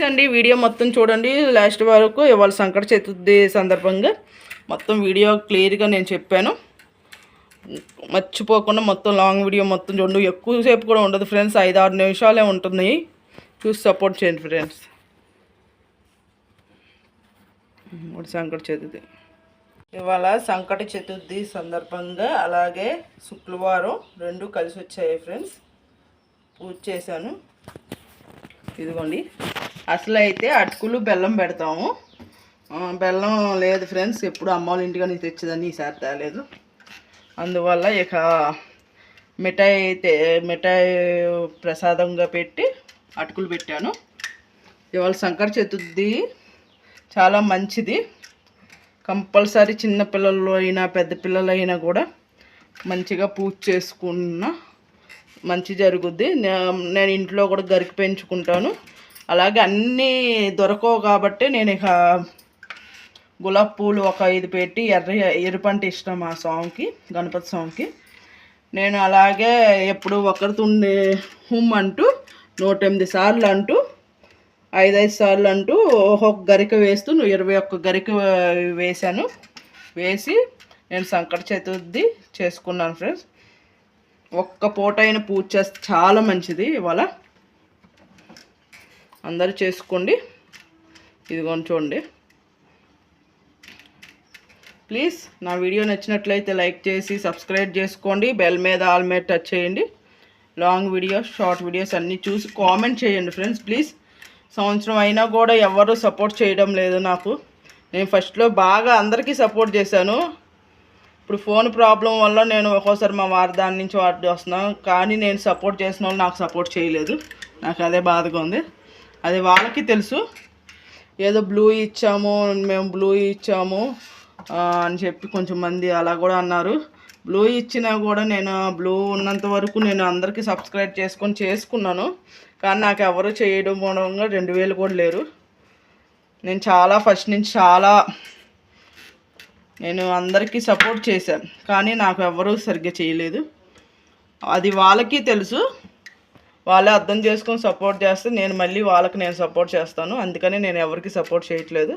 Please అండి. Video మొత్తం చూడండి. లాస్ట్ వరకు ఇవాళ సంకట చతుర్థి సందర్భంగా మొత్తం వీడియో క్లియర్గా నేను చెప్పాను. మర్చిపోకుండా మొత్తం లాంగ్ వీడియో మొత్తం చూడండి. ఎక్కువసేపు కూడా ఉండదు ఫ్రెండ్స్ ఐదు ఆరు నిమిషాలే ఉంటుంది. చూసి సపోర్ట్ చేయండి ఫ్రెండ్స్ ఇప్పుడు సంకట చతుర్థి ఇవాళ సంకట చతుర్థి సందర్భంగా అలాగే శుక్రవారం రెండు కలిసి వచ్చాయి ఫ్రెండ్స్ పూజ చేశాను. ఇదిగోండి. అసలు అయితే అటుకులు బెల్లం పెడతాము. బెల్లం లేదు ఫ్రెండ్స్ ఎప్పుడు అమ్మ వాళ్ళ ఇంటిగా నీకు తెచ్చేదని ఈసారి తేలేదు. అందువల్ల ఇక మిఠాయి అయితే మిఠాయి ప్రసాదంగా పెట్టి అటుకులు పెట్టాను. ఇవాళ సంకట చతుర్థి చాలా మంచిది. కంపల్సరీ చిన్న పిల్లలు అయినా పెద్ద పిల్లలైనా కూడా మంచిగా పూజ చేసుకున్న మంచి జరుగుద్ది. నేను ఇంట్లో కూడా గరికి పెంచుకుంటాను. అలాగే అన్నీ దొరకవు కాబట్టి నేను ఇక గులాబ్ పూలు ఒక ఐదు పెట్టి ఎర్ర ఎరుపంట ఇష్టం ఆ సాంగ్కి గణపతి స్వామికి నేను అలాగే ఎప్పుడు ఒకరితో ఉండే హుమ్ అంటూ నూట ఎనిమిది సార్లు అంటూ ఐదైదు సార్లు అంటూ ఒక్కొక్క గరిక వేస్తూ ఇరవై ఒక్క గరిక వేశాను వేసి నేను సంకట చతుర్థి చేసుకున్నాను ఫ్రెండ్స్. ఒక్క పూట అయిన పూజ చేస్తే చాలా మంచిది ఇవాళ. అందరూ చేసుకోండి. ఇదిగోని చూడండి. ప్లీజ్ నా వీడియో నచ్చినట్లయితే లైక్ చేసి సబ్స్క్రైబ్ చేసుకోండి. బెల్ మీద ఆల్ మీద టచ్ చేయండి. లాంగ్ వీడియోస్ షార్ట్ వీడియోస్ అన్నీ చూసి కామెంట్ చేయండి ఫ్రెండ్స్. ప్లీజ్ సంవత్సరం అయినా కూడా ఎవరు సపోర్ట్ చేయడం లేదు నాకు. నేను ఫస్ట్లో బాగా అందరికీ సపోర్ట్ చేశాను. ఇప్పుడు ఫోన్ ప్రాబ్లం వల్ల నేను ఒక్కోసారి మా వారి దాని నుంచి వాటి వస్తున్నాను. కానీ నేను సపోర్ట్ చేసిన వాళ్ళు నాకు సపోర్ట్ చేయలేదు. నాకు అదే బాధగా ఉంది. అది వాళ్ళకి తెలుసు. ఏదో బ్లూ ఇచ్చాము మేము బ్లూ ఇచ్చాము అని చెప్పి కొంచెం మంది అలా కూడా అన్నారు. బ్లూ ఇచ్చినా కూడా నేను బ్లూ ఉన్నంత వరకు నేను అందరికీ సబ్స్క్రైబ్ చేసుకొని చేసుకున్నాను. కానీ నాకు ఎవరు చేయడం మూలంగా రెండు వేలు కూడా లేరు. నేను చాలా ఫస్ట్ నుంచి చాలా నేను అందరికీ సపోర్ట్ చేశాను. కానీ నాకు ఎవరు సరిగ్గా చేయలేదు. అది వాళ్ళకి తెలుసు. వాళ్ళే అర్థం చేసుకొని సపోర్ట్ చేస్తే నేను మళ్ళీ వాళ్ళకి నేను సపోర్ట్ చేస్తాను. అందుకని నేను ఎవరికి సపోర్ట్ చేయట్లేదు.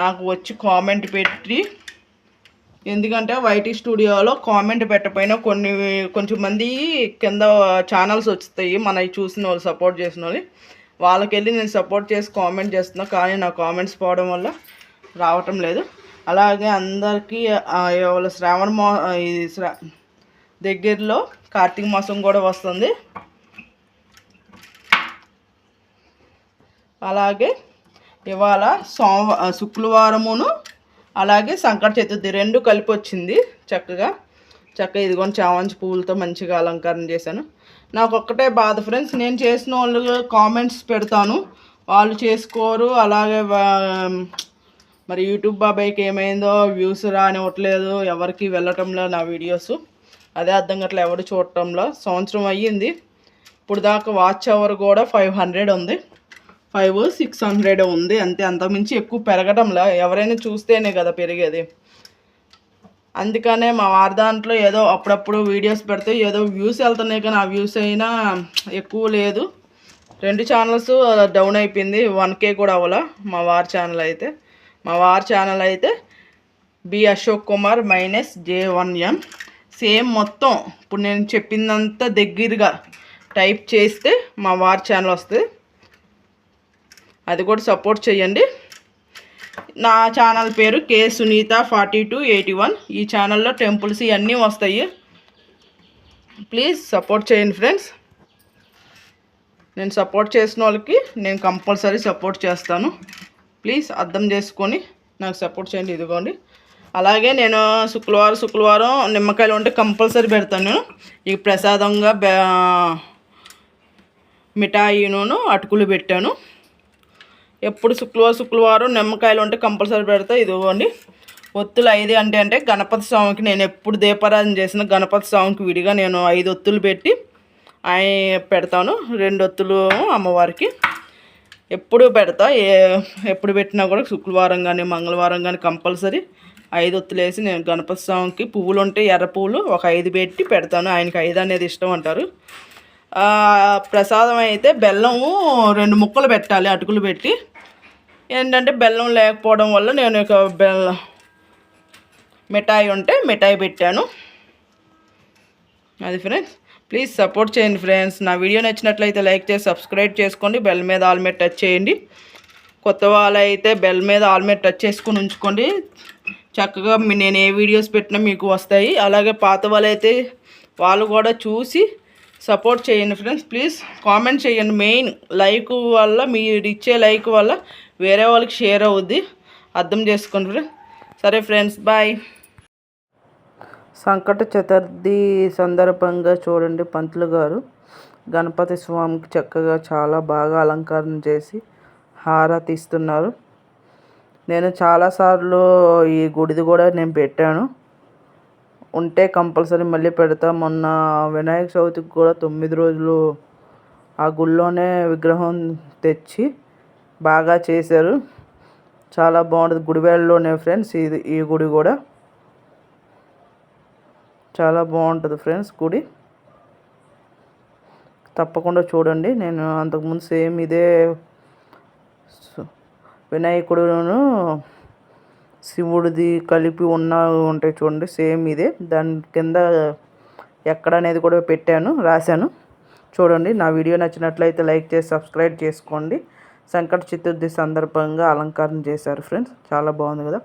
నాకు వచ్చి కామెంట్ పెట్టి ఎందుకంటే వైటీ స్టూడియోలో కామెంట్ పెట్టకపోయినా కొన్ని కొంచెం మంది కింద ఛానల్స్ వస్తాయి మన చూసిన వాళ్ళు సపోర్ట్ చేసిన వాళ్ళు. వాళ్ళకి వెళ్ళి నేను సపోర్ట్ చేసి కామెంట్ చేస్తున్నా. కానీ నా కామెంట్స్ పోవడం వల్ల రావటం లేదు. అలాగే అందరికీ వాళ్ళ శ్రావణ మా ఇది శ్రా దగ్గరలో కార్తీక మాసం కూడా వస్తుంది. అలాగే ఇవాళ సోమ శుక్రవారమును అలాగే సంకట చతుర్థి రెండు కలిపి వచ్చింది చక్కగా. చక్కగా ఇదిగోని చామంతి పువ్వులతో మంచిగా అలంకరణ చేశాను. నాకు ఒక్కటే బాధ ఫ్రెండ్స్ నేను చేసిన వాళ్ళు కామెంట్స్ పెడతాను. వాళ్ళు చేసుకోరు అలాగే వా- మరి యూట్యూబ్ బాబాయ్కి ఏమైందో వ్యూస్ రానివ్వట్లేదు ఎవరికి వెళ్ళటంలో నా వీడియోస్. అదే అర్థం గట్ల ఎవరు చూడటంలో. సంవత్సరం అయ్యింది. ఇప్పుడు దాకా వాచ్ అవర్ కూడా ఫైవ్ హండ్రెడ్ ఉంది. ఫైవ్ సిక్స్ హండ్రెడ్ ఉంది అంతే. అంతకుమించి ఎక్కువ పెరగడంలా ఎవరైనా చూస్తేనే కదా పెరిగేది. అందుకనే మా వారి దాంట్లో ఏదో అప్పుడప్పుడు వీడియోస్ పెడితే ఏదో వ్యూస్ వెళ్తున్నాయి కానీ ఆ వ్యూస్ అయినా ఎక్కువ లేదు. రెండు ఛానల్స్ డౌన్ అయిపోయింది. వన్ కే కూడా అవ్వాల మా వారి ఛానల్ అయితే. మా వారి ఛానల్ అయితే B Ashok Kumar minus J one M. Same మొత్తం. ఇప్పుడు నేను చెప్పిందంతా దగ్గరగా టైప్ చేస్తే మా వారి ఛానల్ వస్తుంది. అది కూడా సపోర్ట్ చేయండి. నా ఛానల్ పేరు K Sunitha forty two eighty one. ఈ ఛానల్లో టెంపుల్స్ ఇవన్నీ వస్తాయి. ప్లీజ్ సపోర్ట్ చేయండి ఫ్రెండ్స్ నేను సపోర్ట్ చేసిన వాళ్ళకి నేను కంపల్సరీ సపోర్ట్ చేస్తాను. ప్లీజ్ అర్థం చేసుకొని నాకు సపోర్ట్ చేయండి ఇదిగోండి. అలాగే నేను శుక్రవారం శుక్రవారం నిమ్మకాయలు ఉంటే కంపల్సరీ పెడతాను నేను. ఈ ప్రసాదంగా బ్యా మిఠాయిను అటుకులు పెట్టాను. ఎప్పుడు శుక్రవారం శుక్రవారం నిమ్మకాయలు ఉంటే కంపల్సరీ పెడతా. ఇదిగోండి. ఒత్తులు ఐదు అంటే అంటే గణపతి స్వామికి నేను ఎప్పుడు దీపారాధన చేసిన గణపతి స్వామికి విడిగా నేను ఐదు ఒత్తులు పెట్టి ఆయన పెడతాను. రెండు ఒత్తులు అమ్మవారికి. ఎప్పుడు పెడతా ఏ ఎప్పుడు పెట్టినా కూడా శుక్రవారం కానీ మంగళవారం కానీ కంపల్సరీ ఐదు ఒత్తులు వేసి నేను గణపతి స్వామికి పువ్వులు ఉంటే ఎర్ర పువ్వులు ఒక ఐదు పెట్టి పెడతాను. ఆయనకి ఐదు అనేది ఇష్టం అంటారు. ప్రసాదం అయితే బెల్లము రెండు ముక్కలు పెట్టాలి అటుకులు పెట్టి. ఏంటంటే బెల్లం లేకపోవడం వల్ల నేను ఇక బెల్లం మిఠాయి ఉంటే మిఠాయి పెట్టాను. అది ఫ్రెండ్స్ ప్లీజ్ సపోర్ట్ చేయండి ఫ్రెండ్స్ నా వీడియో నచ్చినట్లయితే లైక్ చేసి సబ్స్క్రైబ్ చేసుకోండి. బెల్ మీద ఆల్ మీద టచ్ చేయండి. కొత్త వాళ్ళైతే బెల్ మీద ఆల్ మీద టచ్ చేసుకొని ఉంచుకోండి. చక్కగా నేను ఏ వీడియోస్ పెట్టినా మీకు వస్తాయి. అలాగే పాత వాళ్ళైతే వాళ్ళు కూడా చూసి సపోర్ట్ చేయండి ఫ్రెండ్స్ ప్లీజ్ కామెంట్ చేయండి. మెయిన్ లైక్ వల్ల మీరు ఇచ్చే లైక్ వల్ల వేరే వాళ్ళకి షేర్ అవుద్ది. అర్థం చేసుకోండి సరే ఫ్రెండ్స్ బాయ్ సంకట చతుర్థి సందర్భంగా చూడండి పంతులు గారు. గణపతి స్వామికి చక్కగా చాలా బాగా అలంకరణ చేసి హారతి ఇస్తున్నారు. నేను చాలాసార్లు ఈ గుడిది కూడా నేను పెట్టాను. ఉంటే కంపల్సరీ మళ్ళీ పెడతా. మొన్న వినాయక చవితికి కూడా తొమ్మిది రోజులు ఆ గుళ్ళోనే విగ్రహం తెచ్చి బాగా చేశారు. చాలా బాగుంటుంది గుడివేళ్ళలోనే ఫ్రెండ్స్ ఇది ఈ గుడి కూడా. చాలా బాగుంటుంది ఫ్రెండ్స్ గుడి. తప్పకుండా చూడండి. నేను అంతకుముందు సేమ్ ఇదే వినాయకుడును శివుడిది కలిపి ఉన్న ఉంటాయి చూడండి. సేమ్ ఇదే. దాని కింద ఎక్కడ అనేది కూడా పెట్టాను రాశాను. చూడండి. నా వీడియో నచ్చినట్లయితే లైక్ చేసి సబ్స్క్రైబ్ చేసుకోండి. సంకట చతుర్థి సందర్భంగా అలంకరణ చేశారు ఫ్రెండ్స్. చాలా బాగుంది కదా.